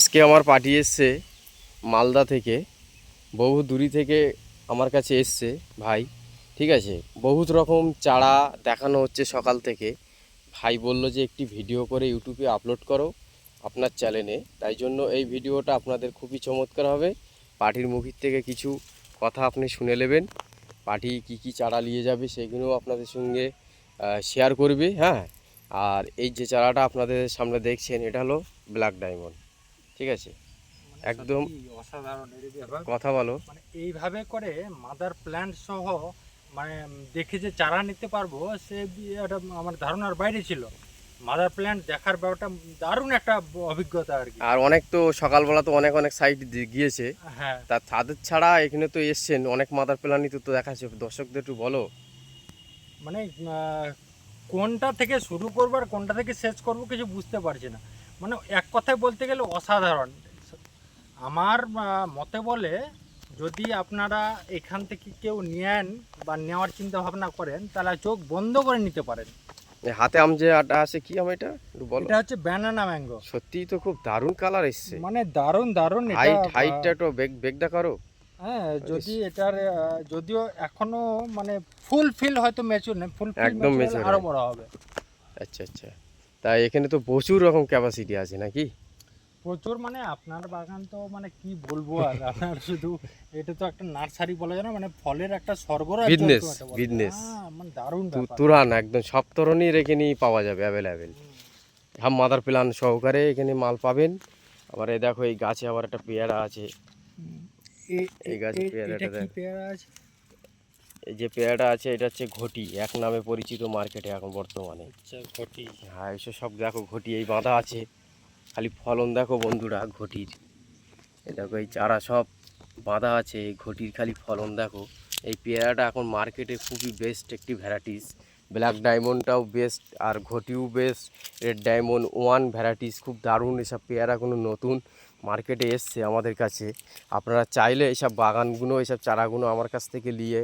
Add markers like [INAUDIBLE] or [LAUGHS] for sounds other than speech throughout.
আজকে আমার পার্টি এসছে মালদা থেকে। বহু দূরি থেকে আমার কাছে এসছে ভাই। ঠিক আছে? বহুত রকম চারা দেখানো হচ্ছে সকাল থেকে। ভাই বলল যে একটি ভিডিও করে ইউটিউবে আপলোড করো আপনার চ্যানেলে। তাই জন্য এই ভিডিওটা আপনাদের খুবই চমৎকার হবে। পার্টির মুখির থেকে কিছু কথা আপনি শুনে নেবেন। পার্টি কি কি চারা নিয়ে যাবে সেগুলো আপনাদের সঙ্গে শেয়ার করবে হ্যাঁ? আর এই যে চারাটা আপনাদের সামনে দেখছেন, এটা হলো ব্ল্যাক ডায়মন্ড ঠিক আছে? মানে একদম অসাধারণ কথা বলো। মানে এইভাবে করে মাদার প্ল্যান্ট সহ মানে দেখে যে চারা নিতে পারব সে একটা আমার ধারণার বাইরে ছিল। মাদার প্ল্যান্ট দেখার ব্যাপারটা দারুণ একটা অভিজ্ঞতা আর কি। আর অনেক তো সকালবেলা তো অনেক অনেক সাইট গিয়েছে। হ্যাঁ। তা তাদের ছাড়া এখানে তো এসছেন অনেক মাদার প্ল্যানই তো তো দেখাচ্ছে। দর্শকদের একটু বলো। মানে কোনটা থেকে শুরু করব আর কোনটা থেকে শেষ করব কিছু বুঝতে পারছি না। মানে এক কথায় বলতে গেলে অসাধারণ। আমার মতে বলে যদি আপনারা এখান থেকে কেউ নেন বা নেওয়ার চিন্তা ভাবনা করেন তাহলে চোখ বন্ধ করে নিতে পারেন। হাতে আম যে আটা আছে কি আম এটা? বলো। এটা হচ্ছে ব্যানানা ম্যাঙ্গো সত্যিই তো খুব দারুণ কালার এসছে। মানে দারুণ দারুণ এটা, হাইট হাইটটা একটু বেগ বেগটা করো। হ্যাঁ যদি এটার যদিও এখনও মানে ফুল ফিল হয়তো ম্যাচুর নেই ফুল একদম ফিল mature আরও। বড় হবে। আচ্ছা আচ্ছা। তা এখানে তো প্রচুর রকম ক্যাপাসিটি আছে নাকি? প্রচুর মানে আপনার বাগান তো মানে কি বলব আর? [LAUGHS] আপনার শুধু এটা তো একটা নার্সারি বলা যায় না মানে ফলের একটা সরবরাহ যায়। business। হ্যাঁ, মানে দারুণ তুরান একদম সব ধরনের এখানে পাওয়া যাবে অ্যাভেলেবেল হাম। মাদার প্ল্যান সহকারে এখানে মাল পাবেন। আবার এই দেখো এই গাছে আবার একটা পেয়ারা আছে। এই গাছের এ- পেয়ারাটা দেখ। পেয়ারা আছে? যে পেয়ারাটা আছে এটা হচ্ছে ঘটি এক নামে পরিচিত মার্কেটে এখন বর্তমানে। আচ্ছা ঘটি। হ্যাঁ এইসব সব দেখো ঘটি এই বাঁধা আছে। খালি ফলন দেখো বন্ধুরা ঘটির। এই দেখো এই চারা সব বাঁধা আছে এই ঘটির খালি ফলন দেখো। এই পেয়ারাটা এখন মার্কেটে খুবই বেস্ট একটি ভ্যারাইটিস ব্ল্যাক ডায়মন্ডটাও বেস্ট আর ঘটিও best red diamond one varieties খুব দারুণ এসব পেয়ারা কোনো নতুন মার্কেটে এসছে আমাদের কাছে। আপনারা চাইলে এসব বাগানগুলো এসব চারাগুলো আমার কাছ থেকে নিয়ে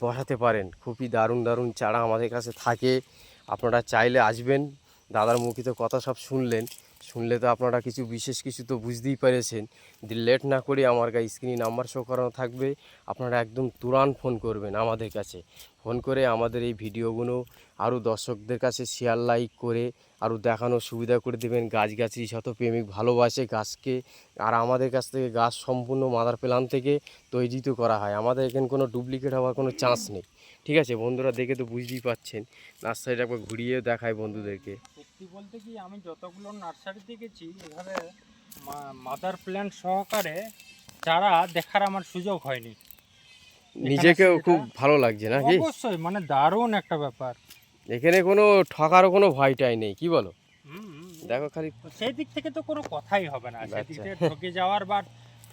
বসাতে পারেন। খুবই দারুণ দারুণ চারা আমাদের কাছে থাকে। আপনারা চাইলে আসবেন। দাদার মুখে তো কথা সব শুনলেন। শুনলে তো আপনারা কিছু, বিশেষ কিছু তো বুঝতেই পেরেছেন। যদি লেট না করে আমার কাছে স্ক্রিনে নাম্বার শো করানো থাকবে, আপনারা একদম তুরান ফোন করবেন আমাদের কাছে। ফোন করে আমাদের এই ভিডিওগুলো আরও দর্শকদের কাছে শেয়ার লাইক করে, আরও দেখানোর সুবিধা করে দেবেন। গাছগাছড়ি শত প্রেমিক ভালোবাসে গাছকে, আর আমাদের কাছ থেকে গাছ সম্পূর্ণ মাদার প্ল্যান থেকে তৈরি তো করা হয়। আমাদের এখানে কোনো ডুপ্লিকেট হওয়ার কোনো চান্স নেই। ঠিক আছে, বন্ধুরা দেখে তো বুঝতেই পাচ্ছেন। নার্সারিটা একবার ঘুরিয়ে দেখায় বন্ধুদেরকে। সত্যি বলতে কি আমি যতগুলো নার্সারিতে গেছি এভাবে মাদার প্ল্যান্ট সহকারে চারা দেখার আমার সুযোগ হয়নি। নিজেকেও খুব ভালো লাগছে নাকি অবশ্যই মানে দারুণ একটা ব্যাপার। এখানে কোনো ঠকারও কোনো ভয়টাই নেই কি বলো। দেখো খালি সেই দিক থেকে তো কোনো কথাই হবে না। সেই দিক আচ্ছা। থেকে ঠকে যাওয়ার বা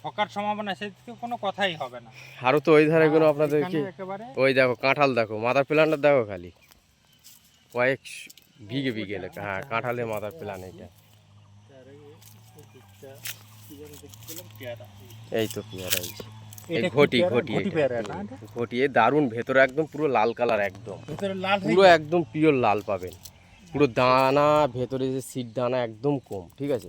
ঠকার সম্ভাবনা সেই দিক থেকে কোনো কথাই হবে না। আরও তো ওই ধারে কোনো এখানে একেবারে ওই দেখো কাঁঠাল দেখো মাদার প্ল্যানটা দেখো খালি। কয়েক বিঘে বিঘে লেখা হ্যাঁ কাঁঠালে মাদার প্ল্যান এটা এই তো পেয়ারা এই। এই ঘটি ঘটি ঘটি দারুণ ভেতরে একদম পুরো লাল কালার একদম। পুরো একদম পিওর লাল পাবেন। পুরো দানা ভেতরে যে সিড দানা একদম কম ঠিক আছে?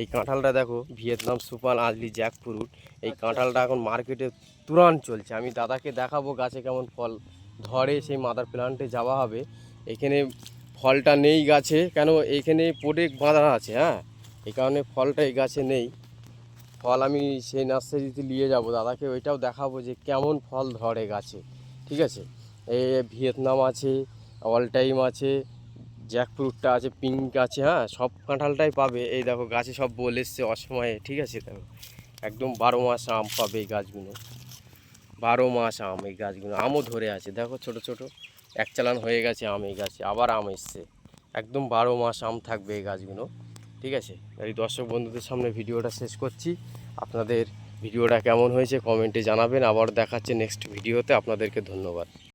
এই কাঁঠালটা দেখো ভিয়েতনাম সুপার আজলি জ্যাক ফ্রুট এই আচ্ছা, কাঁঠালটা এখন মার্কেটে তুরান চলছে। আমি দাদাকে দেখাবো গাছে কেমন ফল ধরে সেই মাদার প্ল্যান্টে যাওয়া হবে। এখানে ফলটা নেই গাছে, কেন এখানে পোডে বাঁধা আছে হ্যাঁ? এই কারণে ফলটা এই গাছে নেই। ফল আমি সেই নার্সারিতে নিয়ে যাব, দাদাকে ওইটাও দেখাবো যে কেমন ফল ধরে গাছে, ঠিক আছে? এই ভিয়েতনাম আছে, অল টাইম আছে, জ্যাকফ্রুটটা আছে, পিঙ্ক আছে হ্যাঁ? সব কাঁঠালটাই পাবে। এই দেখো, গাছে সব বলে এসছে অসময়ে, ঠিক আছে? দেখো, একদম বারো মাস আম পাবে এই গাছগুলো। বারো মাস আম এই গাছগুলো, আমও ধরে আছে। দেখো, ছোট ছোট। এক চালান হয়ে গেছে, আম এই গাছে, আবার আম এসছে। একদম বারো মাস আম থাকবে এই গাছগুলো, ঠিক আছে? এই দর্শক বন্ধুদের সামনে ভিডিওটা শেষ করছি। আপনাদের ভিডিওটা কেমন হয়েছে কমেন্টে জানাবেন। আবার দেখাচ্ছে নেক্সট ভিডিওতে। আপনাদেরকে ধন্যবাদ।